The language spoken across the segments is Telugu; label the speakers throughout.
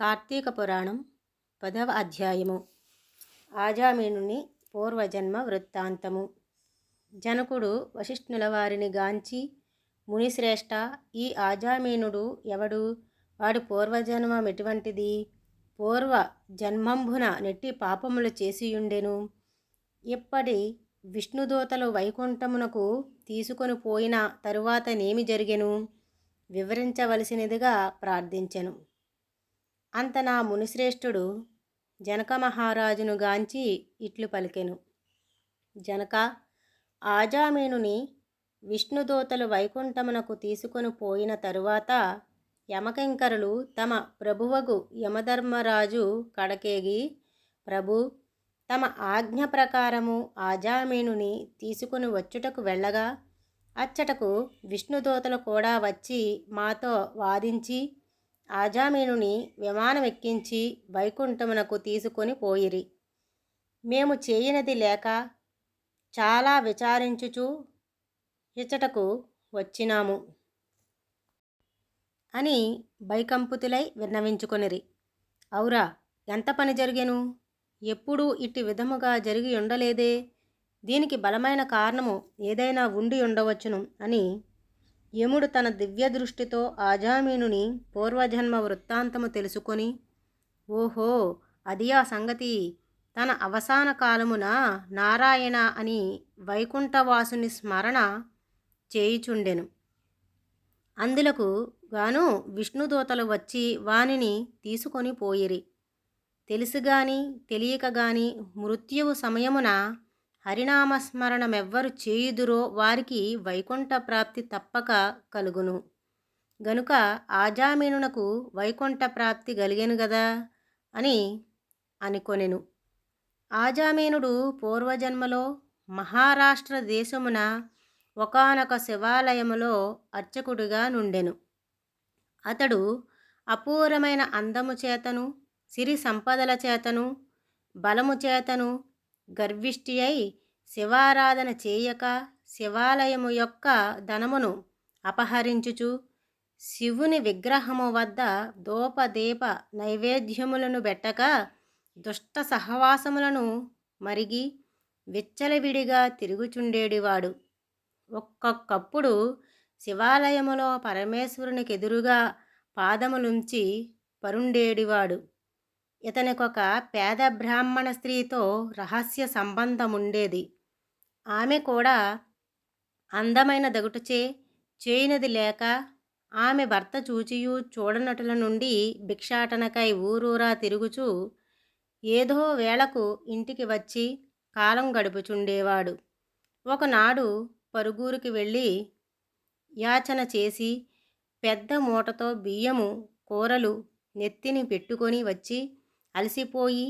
Speaker 1: కార్తీక పురాణం పదవ అధ్యాయము. ఆజామీనుని పూర్వజన్మ వృత్తాంతము. జనకుడు వశిష్ఠుల వారిని గాంచి మునిశ్రేష్ఠ ఈ ఆజామీనుడు ఎవడు? వాడి పూర్వజన్మం ఎటువంటిది పూర్వ జన్మంభున నెట్టి పాపములు చేసియుండెను. ఇప్పటి విష్ణుదూతలు వైకుంఠమునకు తీసుకొని పోయిన తరువాత నేమి జరిగెను? వివరించవలసినదిగా ప్రార్థించెను. అంత నా మునిశ్రేష్ఠుడు జనక మహారాజును గాంచి ఇట్లు పలికెను. జనక ఆజామేనుని విష్ణుదూతలు వైకుంఠమునకు తీసుకొని పోయిన తరువాత యమకింకరులు తమ ప్రభువగు యమధర్మరాజు కడకేగి ప్రభు తమ ఆజ్ఞ ప్రకారము ఆజామేనుని తీసుకుని వచ్చుటకు వెళ్ళగా అచ్చటకు విష్ణుదూతలు కూడా వచ్చి మాతో వాదించి ఆజామేనుని విమానం ఎక్కించి వైకుంఠమునకు తీసుకొని పోయిరి. మేము చేయనది లేక చాలా విచారించుచు ఇచ్చటకు వచ్చినాము అని బైకంపుతులై విన్నవించుకొనిరి. అవురా ఎంత పని జరిగెను? ఎప్పుడూ ఇట్టి విధముగా జరిగి ఉండలేదే? దీనికి బలమైన కారణము ఏదైనా ఉండి ఉండవచ్చును అని యముడు తన దివ్య దృష్టితో ఆజామీనుని పూర్వజన్మ వృత్తాంతము తెలుసుకొని ఓహో అది ఆ సంగతి. తన అవసాన కాలమున నారాయణ అని వైకుంఠవాసుని స్మరణ చేయుచుండెను. అందులకు గాను విష్ణుదూతలు వచ్చి వానిని తీసుకొని పోయిరి. తెలుసుగాని తెలియకగాని మృత్యువు సమయమున హరినామస్మరణమెవ్వరు చేయుదురో వారికి వైకుంఠ ప్రాప్తి తప్పక కలుగును. గనుక ఆజామీనునకు వైకుంఠ ప్రాప్తి కలిగెను గదా అని అనుకొనెను. ఆజామీనుడు పూర్వజన్మలో మహారాష్ట్ర దేశమున ఒకనొక శివాలయములో అర్చకుడిగా నుండెను. అతడు అపూర్వమైన అందము చేతను సిరి సంపదల చేతను బలము చేతను గర్విష్టి అయి శివారాధన చేయక శివాలయము యొక్క ధనమును అపహరించుచు శివుని విగ్రహము వద్ద దోపదీప నైవేద్యములను పెట్టక దుష్ట సహవాసములను మరిగి విచ్చలవిడిగా తిరుగుచుండేడివాడు. ఒక్కొక్కప్పుడు శివాలయములో పరమేశ్వరునికి ఎదురుగా పాదములుంచి పరుండేడివాడు. ఇతనికొక పేద బ్రాహ్మణ స్త్రీతో రహస్య సంబంధం ఉండేది ఆమె కూడా అందమైన దగుటచే చేయనది లేక ఆమె భర్త చూచియు చూడనటుల నుండి భిక్షాటనకై ఊరూరా తిరుగుచూ ఏదో వేళకు ఇంటికి వచ్చి కాలం గడుపుచుండేవాడు. ఒకనాడు పరుగురికి వెళ్ళి యాచన చేసి పెద్ద మూటతో బియ్యము కూరలు నెత్తిని పెట్టుకొని వచ్చి అలసిపోయి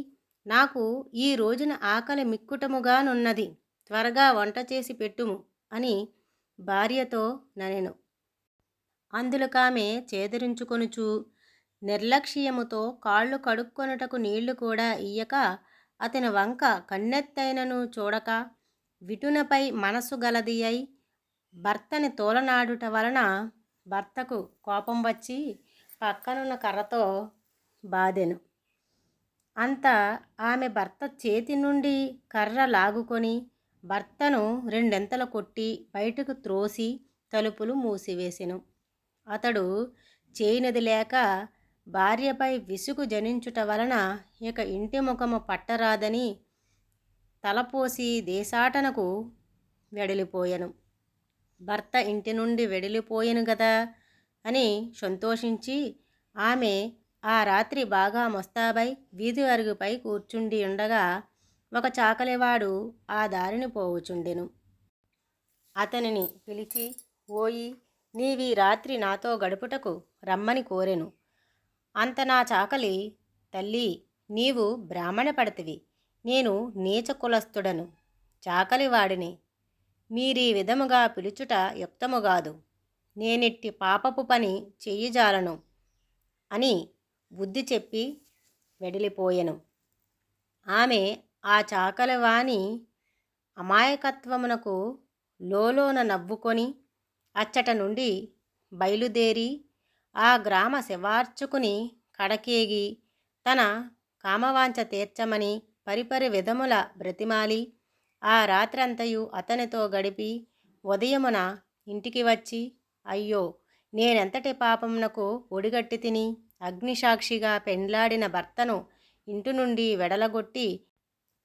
Speaker 1: నాకు ఈ రోజున ఆకలి మిక్కుటముగానున్నది త్వరగా వంట చేసి పెట్టుము అని భార్యతో ననెను. అందులకామె చేదరించుకొనుచు నిర్లక్ష్యముతో కాళ్ళు కడుక్కొనుటకు నీళ్ళు కూడా ఇయ్యక అతని వంక కన్నెత్తైనను చూడక విటునపై మనసు గలది అయి భర్తని తోలనాడుట వలన భర్తకు కోపం వచ్చి పక్కనున్న కర్రతో బాధెను. అంత ఆమె భర్త చేతి నుండి కర్ర లాగుకొని భర్తను రెండెంతలు కొట్టి బయటకు త్రోసి తలుపులు మూసివేసెను. అతడు చేయనది లేక భార్యపై విసుగు జనించుట వలన ఇక ఇంటి ముఖము పట్టరాదని తలపోసి దేశాటనకు వెడలిపోయెను. భర్త ఇంటి నుండి వెడలిపోయెను గదా అని సంతోషించి ఆమె ఆ రాత్రి బాగా మొస్తాబై వీధి అరుగుపై కూర్చుండి ఉండగా ఒక చాకలివాడు ఆ దారిని పోవుచుండెను. అతనిని పిలిచి ఓయి నీవీ రాత్రి నాతో గడుపుటకు రమ్మని కోరెను. అంత నా చాకలి తల్లి నీవు బ్రాహ్మణ పడతివి. నేను నీచ కులస్థుడను. చాకలివాడిని మీరీ విధముగా పిలుచుట యుక్తముగాదు నేనిట్టి పాపపు పని చెయ్యజాలను అని బుద్ధి చెప్పి వెడిలిపోయెను. ఆమె ఆ చాకలవాణి అమాయకత్వమునకు లోలోన నవ్వుకొని అచ్చట నుండి బయలుదేరి ఆ గ్రామ శివార్చుకుని కడకేగి తన కామవాంఛ తీర్చమని పరిపరి విధముల బ్రతిమాలి ఆ రాత్రంతయు అతనితో గడిపి ఉదయమున ఇంటికి వచ్చి అయ్యో నేనెంతటి పాపమునకు ఒడిగట్టి తిని అగ్నిసాక్షిగా పెండ్లాడిన భర్తను ఇంటి నుండి వెడలగొట్టి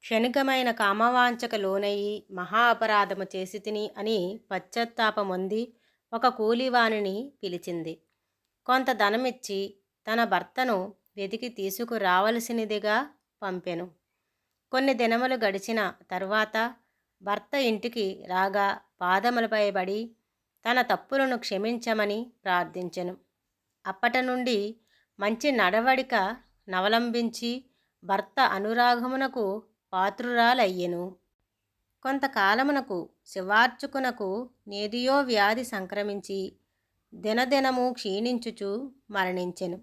Speaker 1: క్షణికమైన కామవాంఛక లోనయ్యి మహా అపరాధము చేసి తిని అని పశ్చాత్తాపమొంది ఒక కూలివాణిని పిలిచింది. కొంత ధనమిచ్చి తన భర్తను వెతికి తీసుకురావలసినదిగా పంపెను. కొన్ని దినములు గడిచిన తర్వాత భర్త ఇంటికి రాగా పాదములపై పడి తన తప్పులను క్షమించమని ప్రార్థించెను. అప్పటి నుండి మంచి నడవడిక నవలంబించి భర్త అనురాగమునకు పాత్రురాలయ్యెను. కొంతకాలమునకు శివార్చుకునకు నేదియో వ్యాధి సంక్రమించి దినదినము క్షీణించుచు మరణించెను.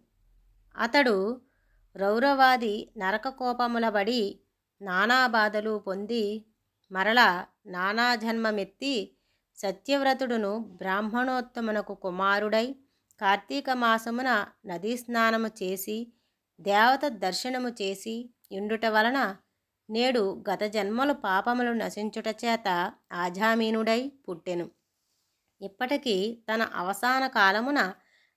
Speaker 1: అతడు రౌరవాది నరకకోపములబడి నానాబాధలు నానా బాధలు పొంది మరల నానా జన్మమెత్తి సత్యవ్రతుడును బ్రాహ్మణోత్తమునకు కుమారుడై కార్తీక మాసమున నదీ స్నానము చేసి దేవత దర్శనము చేసి ఇండుట వలన నేడు గత జన్మలు పాపములు నశించుట చేత ఆజామీనుడై పుట్టెను. ఇప్పటికీ తన అవసాన కాలమున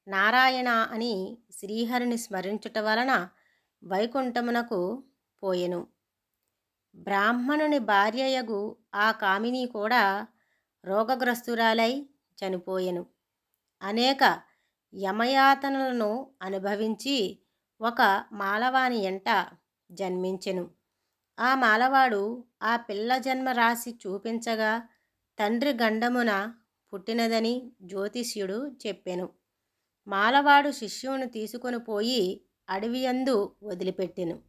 Speaker 1: నారాయణ అని శ్రీహరిని స్మరించుట వలన వైకుంఠమునకు పోయెను. బ్రాహ్మణుని భార్యయగు ఆ కామిని కూడా రోగగ్రస్తురాలై చనిపోయెను. అనేక యమయాతనలను అనుభవించి ఒక మాలవాని ఎంట జన్మించెను. ఆ మాలవాడు ఆ పిల్ల జన్మ రాసి చూపించగా తండ్రి గండమున పుట్టినదని జ్యోతిష్యుడు చెప్పెను. మాలవాడు శిష్యుని తీసుకొని పోయి అడవియందు వదిలిపెట్టెను.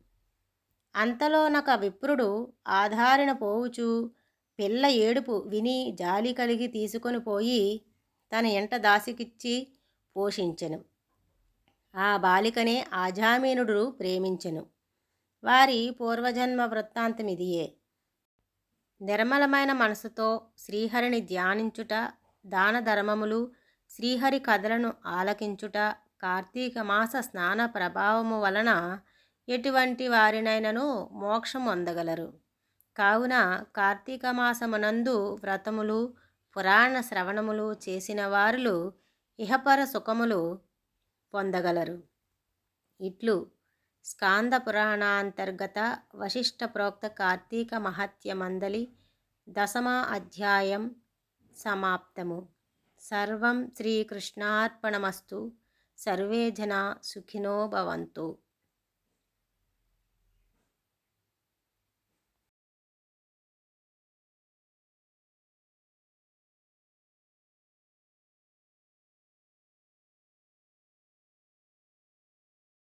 Speaker 1: అంతలోనొక విప్రుడు ఆధారిన పోవుచు పిల్ల ఏడుపు విని జాలి కలిగి తీసుకొని పోయి తన ఎంట దాసికిచ్చి పోషించెను. ఆ బాలికనే ఆజామీనుడు ప్రేమించెను. వారి పూర్వజన్మ వృత్తాంతమిదియే. నిర్మలమైన మనసుతో శ్రీహరిని ధ్యానించుట దాన ధర్మములు శ్రీహరి కథలను ఆలకించుట కార్తీక మాస స్నాన ప్రభావము వలన ఎటువంటి వారినైనను మోక్షం పొందగలరు కావున కార్తీక మాసమునందు వ్రతములు పురాణ శ్రవణములు చేసిన వారులు ఇహపర సుఖములు పొందగలరు ఇట్లు స్కాంద పురాణాంతర్గత వశిష్ట ప్రోక్త కార్తీక మహత్య మందలి దశమ అధ్యాయం సమాప్తము సర్వం శ్రీకృష్ణార్పణమస్తు సర్వే జనా సుఖినో భవంతు